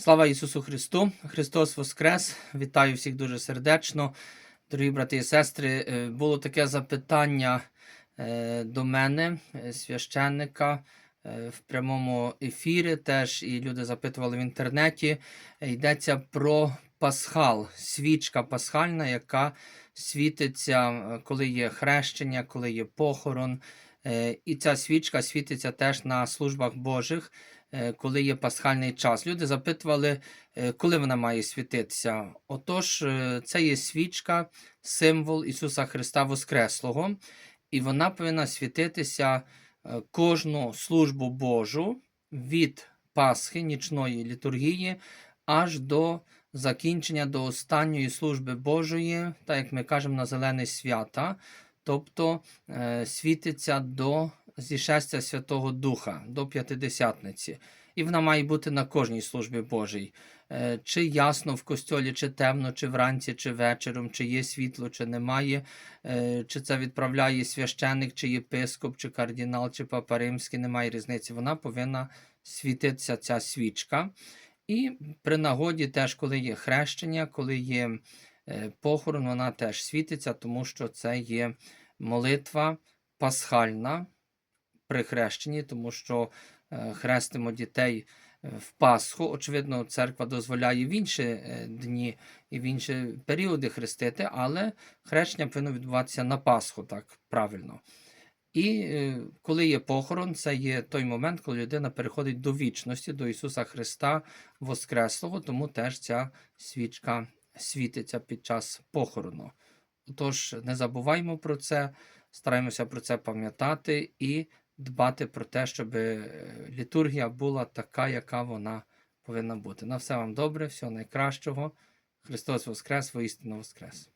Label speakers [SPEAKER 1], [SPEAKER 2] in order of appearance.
[SPEAKER 1] Слава Ісусу Христу! Христос Воскрес! Вітаю всіх дуже сердечно. Дорогі брати і сестри, е, було таке запитання е, до мене, е, священника, в прямому ефірі. Теж і люди запитували в інтернеті. Йдеться про пасхал, свічка пасхальна, яка світиться, коли є хрещення, коли є похорон. Е, І ця свічка світиться теж на службах Божих, е, коли є пасхальний час. Люди запитували, е, коли вона має світитися. Отож, це є свічка, символ Ісуса Христа Воскреслого, і вона повинна світитися кожну службу Божу від Пасхи, нічної літургії, аж до закінчення до останньої служби Божої, так як ми кажемо на зелене свята, тобто е, світиться до зішестя Святого Духа, до П'ятидесятниці. І вона має бути на кожній службі Божій. Е, Чи ясно в костьолі, чи темно, чи вранці, чи вечором, чи є світло, чи немає, е, чи це відправляє священник, чи єпископ, чи кардинал, чи папа римський, немає різниці. Вона повинна світитися ця свічка. І при нагоді, теж, коли є хрещення, коли є похорон, вона теж світиться, тому що це є молитва пасхальна при хрещенні, тому що е, хрестимо дітей е, в Пасху. Очевидно, церква дозволяє в інші е, дні і в інші періоди хрестити, але хрещення повинно відбуватися на Пасху, так правильно. І е, коли є похорон, це є той момент, коли людина переходить до вічності, до Ісуса Христа Воскреслого, тому теж ця свічка світиться під час похорону. Тож не забуваймо про це, стараємося про це пам'ятати і дбати про те, щоб е, літургія була така, яка вона повинна бути. На все вам добре, всього найкращого. Христос Воскрес, воістину Воскрес!